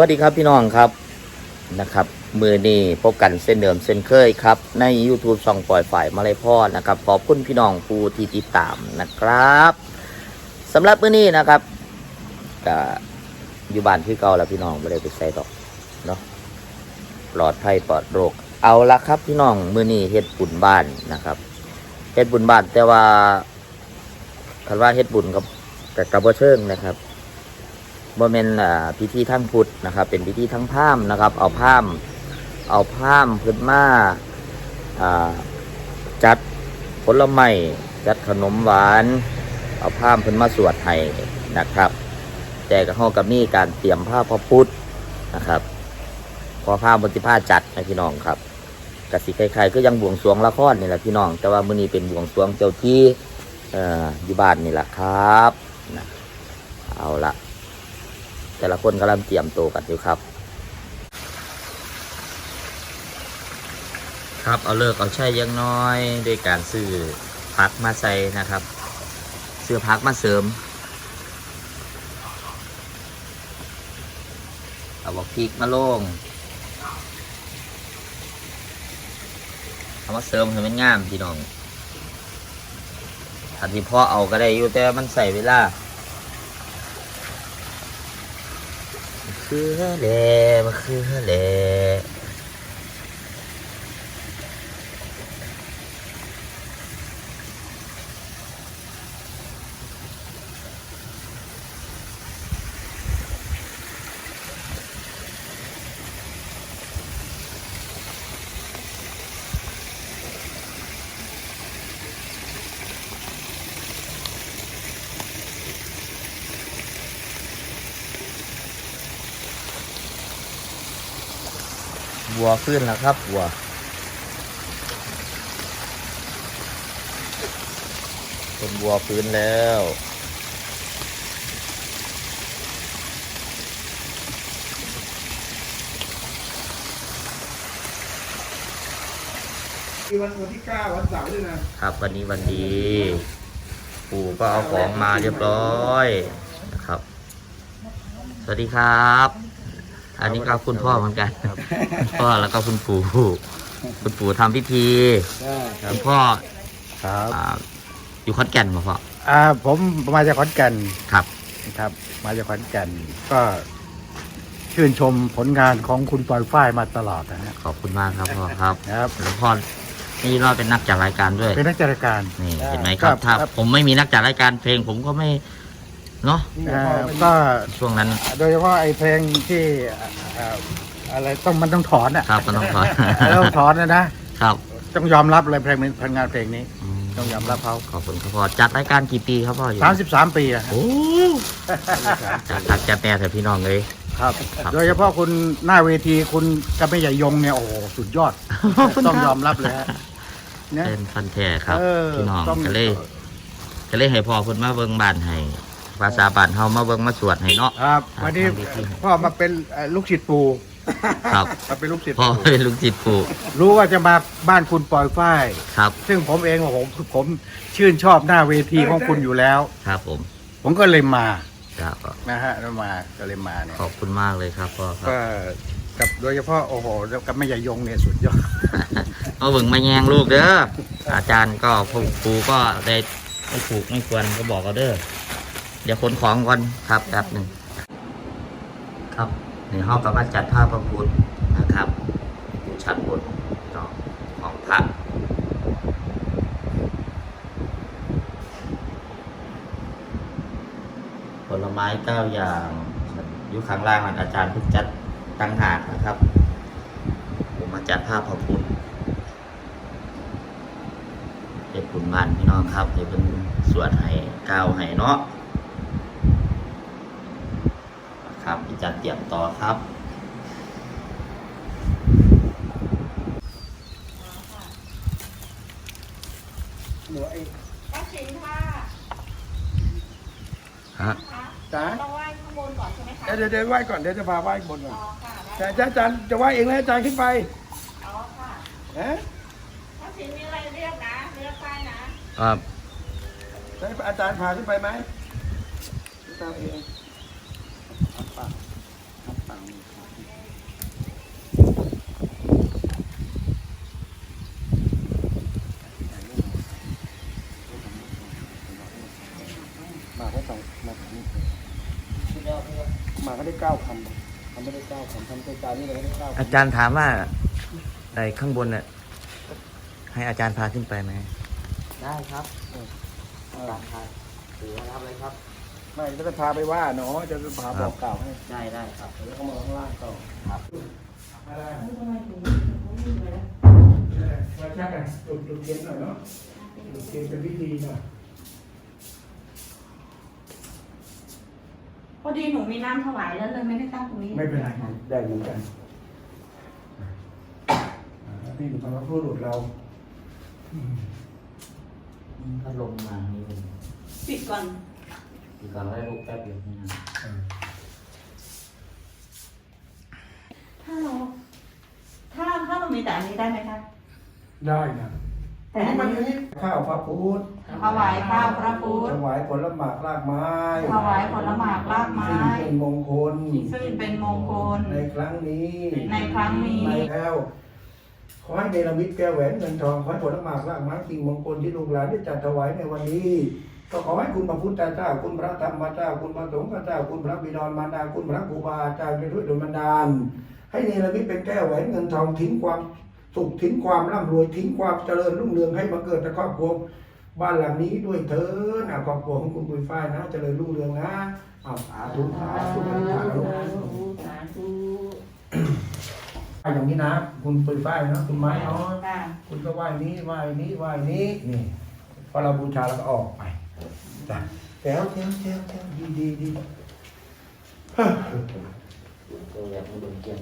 สวัสดีครับพี่น้องครับนะครับ มือนี้พบกันเส้นเดิมเส้นเคยครับ ใน YouTube ช่องปล่อยฝ่ายมาเลยพ่อนะครับ ขอบคุณพี่น้องผู้ที่ติดตามนะครับสำหรับมือนี้นะครับก็อยู่บ้านที่เก่าแล้วพี่น้องไม่ได้ไปใส่ดอกเนาะปลอดภัยปลอดโรค เอาละครับพี่น้องมือนี้เฮ็ดบุญบ้านนะครับเฮ็ดบุญบ้านแต่ว่าคันว่าเฮ็ดบุญกับแต่กระเบเชิงนะครับ บ่แม่นอ่าพิธีทั้งพุทธนะครับ เป็นพิธีทั้งพามนะครับ เอาพามเอาพามณ์ขึ้นมาอ่าจัดผลไม้จัดขนมหวาน เอาพามณ์ขึ้นมาสวดให้นะครับ แต่ก็เฮากับนี่การเตรียมผ้าพระพุทธนะครับพอผ้าบนติผ้าจัดนะพี่น้องครับกสิคล้ายๆก็ยังบวงสรวงละครนี่แหละพี่น้อง แต่ว่ามื้อนี้เป็นบวงสรวงเจ้าที่อออยู่บ้านนี่แหละครับนะเอาละ แต่ละคนกำลังเตรียมตัวกันอยู่ครับ ครับเอาเลิกเอาใช้ยังน้อยด้วยการซื้อพักมาใส่นะครับซื้อพักมาเสริมเอาบอกพริกมาลงเอามาเสริมให้มันงามพี่น้องถ้าที่พ่อเอาก็ได้อยู่แต่มันใส่เวลา คือแหล่มาคือแหล่ วัวขึ้นแล้วครับวัวเป็นวัวพื้นแล้วมีวันวันที่เก้าวันเสาร์ด้วยนะครับวันนี้วันดี ปู่ก็เอาของมาเรียบร้อยนะครับ สวัสดีครับ อันนี้ก็คุณพ่อเหมือนกันคุณพ่อแล้วก็คุณปู่คุณปู่ทำพิธีคุณพ่อครับอ่าอยู่ขอนแก่นมาพ่ออ่าผมมาจากขอนแก่นครับครับ มาจากขอนแก่นก็ ชื่นชมผลงานของคุณปอยฝ้ายมาตลอดนะฮะขอบคุณมากครับพ่อครับครับ แล้วพ่อนี่เราเป็นนักจัดรายการด้วย เป็นนักจัดรายการนี่เห็นไหมครับครับถ้าครับผมไม่มีนักจัดรายการเพลง ผมก็ไม่ เนาะอ่าก็ช่วงนั้นโดยเฉพาะไอ้เพลงที่อ่าอะไรต้องมันต้องถอนอะครับก็ต้องขอ ต้องถอนนะนะครับต้องยอมรับเลยเพลงนี้ผลงานเพลงนี้ อืมต้องยอมรับเขาขอบคุณครับพ่อจัดรายการกี่ปีครับพ่ออยู่สามสิบสามปีอะโอ้จัดจัดจัดแน่แต่พี่น้องเลย ครับ ครับ โดยเฉพาะคุณหน้าเวทีคุณกระไม่ใหญ่ยงเนี่ยโอ้โหสุดยอด ต้องยอมรับเลยฮะเนี่ย เป็นฟันแท้ครับ เออพี่น้องต้อง ก็เลยก็เลยให้พ่อคุณมาเบิ่งบ้านให้ ภาษาบ้านเฮามาเบิ่งมาสวดให้เนาะ ครับครับวันนี้ทำพิธีพ่อมาเป็นเอ่อลูกศิษย์ปู่ครับ มาเป็นลูกศิษย์พ่อปู่เป็นลูกจิตปู่รู้ว่าจะมาบ้านคุณปอยฝ้าย ครับ ซึ่งผมเองผมผมชื่นชอบหน้าเวทีของคุณอยู่แล้ว ครับผมผมก็เลยมาครับนะฮะแล้วมาก็เลยมาเนี่ยขอบคุณมากเลยครับพ่อครับ ก็กับโดยเฉพาะโอ้โหแล้วกับแม่ใหญ่ยงเนี่ยสุดยอดมาเบิ่งมาแยงลูกเด้ออาจารย์ก็ผู้ครูก็ได้ไม่ถูกไม่ควรก็บอกเอาเด้อเดี๋ยวขนของก่อนครับแป๊บหนึ่งครับในห้องก็มาจัดผ้าพพระพุทธนะครับอยู่ชั้นบนเนาะของพระผลไม้เก้าอย่างอยู่ข้างล่างอาจารย์เพิ่งจัดตั้งหากนะครับ ผมมาจัดผ้าพพระพุทธเด็กขุนบ้านพี่น้องครับเดี๋ยวเป็นสวดให้ก้าวให้เนาะ ครับพี่จัดเตรียมต่อครับก็สินค่ะฮะจ้าต้องไหว้ข้างบนก่อนใช่ไหมคะเดี๋ยวเดี๋ยวไหว้ก่อนเดี๋ยวจะพาไหว้บนก่อนอ๋อค่ะได้แต่อาจารย์จะไหว้เองแล้วอาจารย์ขึ้นไปอ๋อค่ะฮะถ้าสินมีอะไรเรียกนะเรียกได้นะครับ ให้อาจารย์พาขึ้นไปไหมอาจารย์เองเอาปากเอาปาก มาก็สองมาถึงนี้มาก็ได้เก้าคำทำไม่ได้เก้าคำทำตัวการนี่เลยก็ได้เก้าอาจารย์ถามว่าไอ้ข้างบนน่ะให้อาจารย์พาขึ้นไปไหมได้ครับอาจารย์พาถือว่ารับเลยครับ ไม่ก็จะพาไปว่าเนาะจะพาบอกกล่าวให้ได้ได้ครับ แล้วก็มาข้างล่างต่อครับอะไรมาชักกันจุดจุดเทียนหน่อยเนาะจุดเทียนเป็นพิธีหน่อยพอดีหนูมีน้ำถวายแล้วเลยไม่ได้ตั้งตรงนี้ ไม่เป็นไรได้เหมือนกันอ่านี่เป็นคำว่าพูดหลุดเราอืมพัดลมมานี่ผมปิดก่อน ดีก่อนได้ลูกแป๊บเดียวนี่นะถ้าเรา ถ้าถ้าเรามีแต่อันนี้ได้ไหมคะ ได้นะแต่อันอันี้นมันนี้อันนี้ข้าวพระพุทธถวายข้าวพระพุทธถวายผลหมากรากไม้ถวายผลหมากรากไม้ ซึ่งเป็นมงคลซึ่งเป็นมงคล ในครั้งนี้ในครั้งนี้ ในแล้วขอให้เนรมิตแก้วแหวนเงินทองขอให้ผลหมากรากไม้สิ่งมงคลที่ลูกหลานได้จัดถวายในวันนี้ ก็ขอให้คุณพระพุทธเจ้า คุณพระธรรมเจ้า คุณพระสงฆ์เจ้า คุณพระบิดรมารดา คุณพระครูบาอาจารย์เป็นด้วยดลบันดาล ให้เนรมิตเป็นแก้วแหวนเงินทองทิ้งความสุขทิ้งความร่ำรวยทิ้งความเจริญรุ่งเรืองให้มาเกิดในครอบครัวบ้านหลังนี้ด้วยเถิดอะครอบครัวของคุณปุยฝ้ายนะ เจริญรุ่งเรืองนะเอาสาธุสาธุสาธุสาธุอย่างนี้นะ คุณปุยฝ้ายนะคุณไม้เนาะค่ะคุณก็ไหว้นี้ไหว้นี้ไหว้นี้นี่พอเราบูชาเราก็ออกไป จ้ะแถวแถวแถวแถวดีดีดีเฮ้ยตัวอยากให้โดนเกี่ยง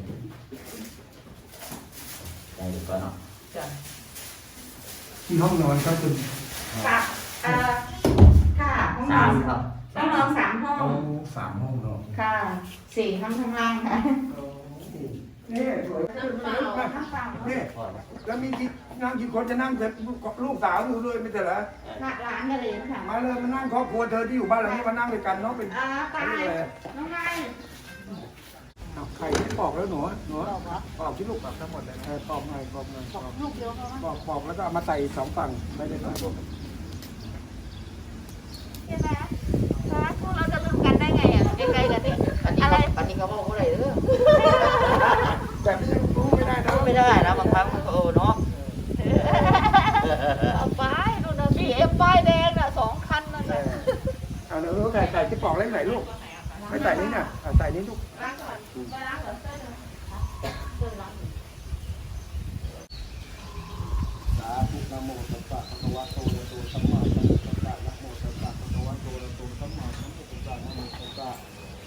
ได้ดีก่อนเนาะจ้ะที่ห้องนอนก็คือค่ะเอ่อค่ะห้องนสาอมนครับห้องนอนสามห้อง เอาสามห้องนอนค่ะสี่ข้างข้างล่างค่ะนี่สวยข้างเปล่าข้างเปล่านี่พ่อครับแล้วมีกี่ นั่งกี่คนจะนั่งเสร็จลูกสาวอยู่ด้วยไม่ใช่เหรอหน้าร้านกันเลยค่ะมาเลยมานั่งครอบครัวเธอที่อยู่บ้านหลังนี้มานั่งด้วยกันเนาะเป็นอ่าตายอะไรเลยน้องไงเอาไข่ไม่ปอกแล้วหนูหนูปอกที่ลูกปอกทั้งหมดเลยนะเออปอกหน่อยปอกหน่อยปอกลูกเดียวเขาปอกปอกแล้วก็เอามาใส่สองฝั่งไม่ได้ใส่ใช่ไหมคะพวกเราจะลืมกันได้ไงอะใกล้ๆกันเนี่ยอันนี้เขาอันนี้เขาบอกว่าอะไรเด้อแบบนี้รู้ไม่ได้นะไม่ได้นะบางครั้งมันก็เออเนาะ เอาไปดูนะพี่เอ็มป้ายแดงอะสองคันนั่น เอ น่ะ อ เอาเนื้อไก่ไก่ที่ปอกเล็กไหนลูก ไม่ใส่นี่น่ะเอาใส่นี่ลูกล้างก่อนไปล้างก่อนเส้นเส้นล้างสาธุนะโมตัสสะภะคะวะโตอะระหะโตสัมมาสัมพุทธัสสะนะโมตัสสะภะคะวะโตอะระหะโตสัมมาสัมพุทธัสสะนะโมตัสสะ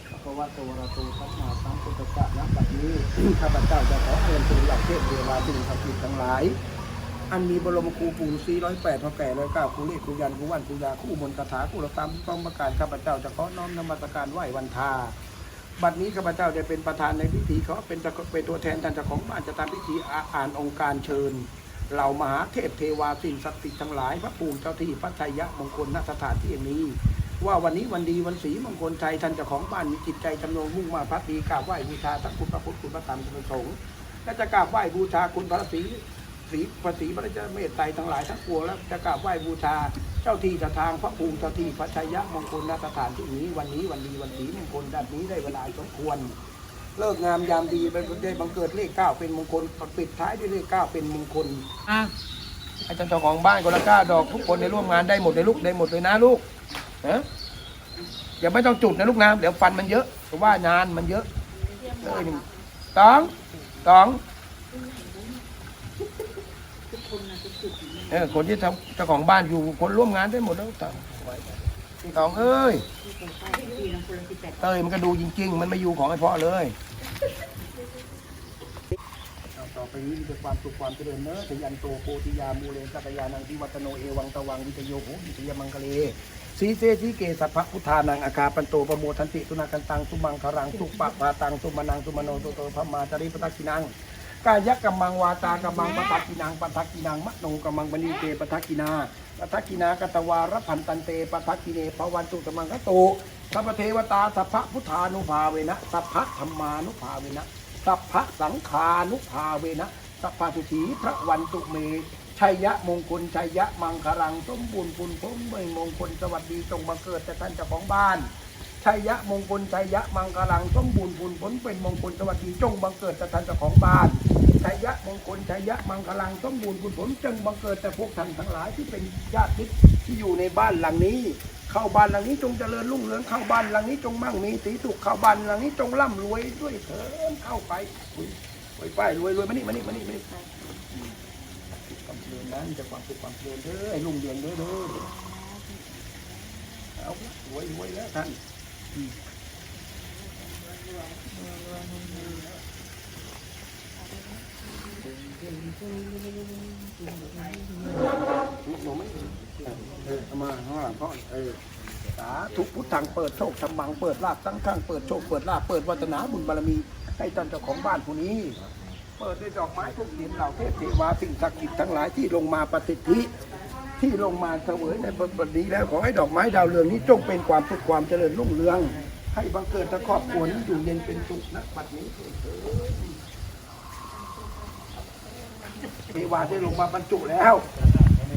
ภะคะวะโตอะระหะโตสัมมาสัมพุทธัสสะณบัดนี้ ข้าพเจ้าจะขอเชิญสิ่งเหล่าเทพเทวาสิ่งศักดิ์สิทธิ์ทั้งหลาย อันมีบรมครูปู่ศรีร้อยแปดพระแก่ร้อยเก้าครูเลขครูยันครูวันครูยาครูมนต์คาถาครูระตามต้องประการข้าพเจ้าจะขอน้อมนมัสการไหว้วันทาบัดนี้ข้าพเจ้าได้เป็นประธานในพิธีเขาเป็นเป็นตัวแทนท่านเจ้าของบ้านจะทำพิธีอ่านองค์การเชิญเหล่ามหาเทพเทวาสิ่งศักดิ์สิทธิ์ทั้งหลาย พระปู่เจ้าที่พระชัยยะมงคลณสถานที่นี้ ว่าวันนี้วันดีวันศรีมงคลชัยท่านเจ้าของบ้านมีจิตใจจำนงมุ่งมาพักดีกราบไหว้บูชาทั้งคุณพระพุทธคุณพระธรรมคุณพระสงฆ์และจะกราบไหว้บูชาคุณพระศรี ศรีพระศรีพระเจ้าเมตไตรทั้งหลายทั้งปวงแล้วจะกราบไหว้บูชา เจ้าที่เจ้าทางพระภูมิเจ้าที่พระชัยมงคลณสถานที่นี้วันนี้วันดีวันศรีมงคลด้านนี้ได้เวลาสมควร เลิกงามยามดีเป็นได้บังเกิดเลขเก้าเป็นมงคลปิดท้ายด้วยเลขเก้าเป็นมงคลอาจารย์เจ้าของบ้านคนละก้าดอกทุกคนในร่วมงานได้หมดเลยลูกได้หมดเลยนะลูกนะอย่าไม่ต้องจุดนะลูกนะเดี๋ยวฟันมันเยอะเพราะว่างานมันเยอะเลยหนึ่งสองสอง เออคนที่ทำเจ้าของบ้านอยู่คนร่วมงานได้หมดแล้วสองสองเอ้ยเต้ยมันก็ดูจริง ๆ มันไม่อยู่ของไอ้พ่อเลยต่อไปนี้มีแต่ความสุขความเจริญเนอะถึงยันโตโพธิยามูเลสักยานังทิวัตโนเอวังตวังวิทโยโหวิทยามังกเลสีเสสีเกสัพพะพุทธานังอาคาปันโตประโมทันติสุนักันตังสุมังคารังสุปะปาตังสุมานังสุมโนโตโตพระมาจาริปตักขินัง กายกำมังวาตากำมังปทักกินังปทักกินังมโนกำมังบณีเตปทักกินาปทักกินากตวารพันตันเตปทักกิเนภวันตุกำมังกตุสัพเทวตาสัพพะพุทธานุภาเวนะสัพพะธรรมานุภาเวนะสัพพะสังขานุภาเวนะสัพพะสุถีพระวันตุเมชัยยะมงคลชัยยะมังคลังสมบูรณ์ปุณพมเมยมงคลสวัสดีจงบังเกิดแต่ท่านเจ้าของบ้าน ชัยยะมงคลชัยยะมังคลังสมบูรณ์ผลผลเป็นมงคลสวัสดีจงบังเกิดแต่ท่านเจ้าของบ้านชัยยะมงคลชัยยะมังคลังสมบูรณ์ผลผลจงบังเกิดแต่พวกท่านทั้งหลายที่เป็นญาติมิตรที่อยู่ในบ้านหลังนี้ เข้าบ้านหลังนี้จงเจริญรุ่งเรืองเข้าบ้านหลังนี้จงมั่งมีสีสุขเข้าบ้านหลังนี้จงร่ำรวยด้วยเถิดเข้าไปอุ้ยรวยไปรวยรวยมานี่มานี่มานี่มานี่ความเจริญนั้นจะความสุขความเจริญเด้อรุ่งเรืองเด้อเด้อเอาละรวยรวยแล้วท่าน เออเอามาข้างหลังพ่อเออสาธุพุทธังเปิดโชคธรรมังเปิดลาภตั้งข้างเปิดโชคเปิดลาภเปิดวัฒนาบุญบารมีให้ท่านเจ้าของบ้านผู้นี้ เปิดด้วยดอกไม้ทุกเทียนเหล่าเทพเทวาสิ่งศักดิ์สิทธิ์ทั้งหลายที่ลงมาปฏิทิ ที่ลงมาเสวยในบทนี้แล้วขอให้ดอกไม้ดาวเรืองนี้จงเป็นความสุขความเจริญรุ่งเรือง ให้บังเกิดทั้งครอบครัวนี้อยู่เย็นเป็นสุขนักบัดนี้เถิดเทวาได้ลงมาบรรจุแล้ว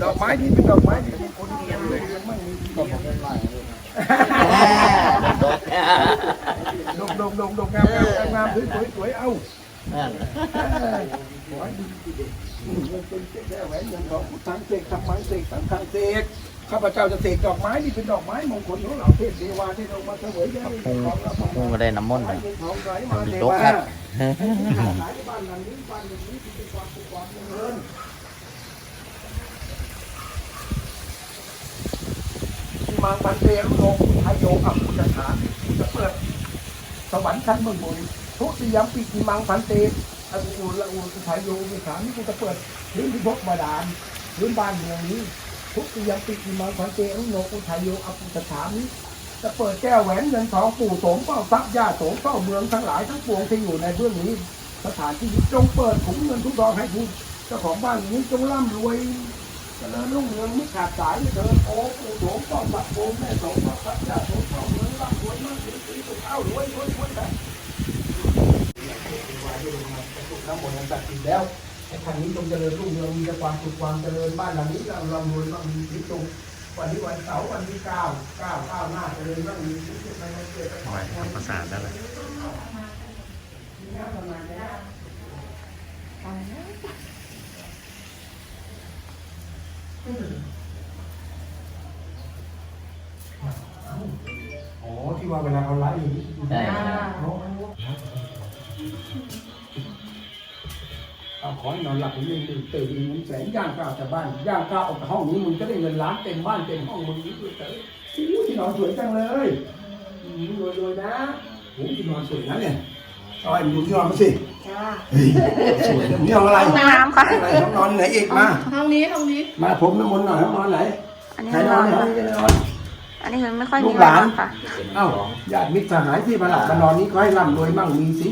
ดอกไม้นี้เป็นดอกไม้ที่เป็นคนเรียนเลยยังไม่มีดอกดกดกดกดกงามงามงามสวยสวยสวยเอาขอให้ดี ดีเด็กเงินเป็นเจ๊แก้วแหวนเงินทองพุทธังเสกธรรมังเสกสังฆังเสกข้าพเจ้าจะเสกดอกไม้นี่เป็นดอกไม้มงคลของเราเทพเทวาที่ลงมาเสวยได้ของเราพุ่งก็ได้น้ำมนต์เลยให้ทองไหลมาเทตกวาครับหลายบ้านหลังนี้บ้านหลังนี้ที่เป็นความสุขความเจริญที่มังพันเตรุโลกุทายโยอัปปุจฉาจะเปิดสวรรค์ชั้นเมืองบนทุติยมปีกิมังพันเต ออุละอุทายโยวิสานี่กูจะเปิดพื้นพิภพบาดาลพื้นบ้านเมืองนี้ ทุติยมปีกิมังพันเตอรุโลกุทายโยอัปปุจฉานี้จะเปิดแก้วแหวนเงินทองปู่โสมเป้าทรัพย์ญาโสมเป้าเมืองทั้งหลายทั้งปวงที่อยู่ในเบื้องนี้ สถานที่จงเปิดถุงเงินทุกดอกให้ผู้เจ้าของบ้านนี้จงร่ำรวยเจริญรุ่งเรืองไม่ขาดสายเลยเถิดโอ้ปู่โสมป้อมบักโบมแม่โสมป้อมบักย่าโสมป้อมเมืองร่ำรวยมากสีสีสุขเอ้ารวยรวยรวยแบบ น้ำมนต์ศักดิ์สิทธิ์แล้วไอ้ทางนี้จงเจริญรุ่งเรืองมีแต่ความสุขความเจริญบ้านหลังนี้เราเร่ำรวยมั่งมีสีสุขวันนี้วันเสาร์วันที่เก้าเก้าเก้าหน้าเจริญมั่งมีสีสุขในวันเกิดหอยทำภาษาได้เลยอ๋อที่ว่าเวลาเขาไลฟ์อย่างนี้ใช่ เอาขอให้นอนหลับให้ยืนตื่นตื่นมีเงินแสนย่างก้าวจากบ้านย่างก้าวออกจากห้องนี้มึงจะได้เงินล้านเต็มบ้านเต็มห้องมึงนี้ด้วยเต๋ออู้ที่นอนสวยจังเลยอืมรวยรวยๆนะโอ้ที่นอนสวยนะเนี่ยเอาไอ้มึงดูที่นอนมาสิจ้าเฮ้ยสวยนะนี่ห้องอะไรห้องน้ำค่ะอะไรห้องนอนไหนอีกมาห้องนี้ห้องนี้มาผมน้ำมนต์หน่อยห้องนอนไหนอันนี้ใครห้องนนออนนในห้องนี้จะนอนอันนี้คือไม่ค่อยลูมีกหลานค่ะเอ้าญาติมิตรสหายที่มาหลับมานอนนี้ก็ให้ร่ำรวยมั่งมีสิ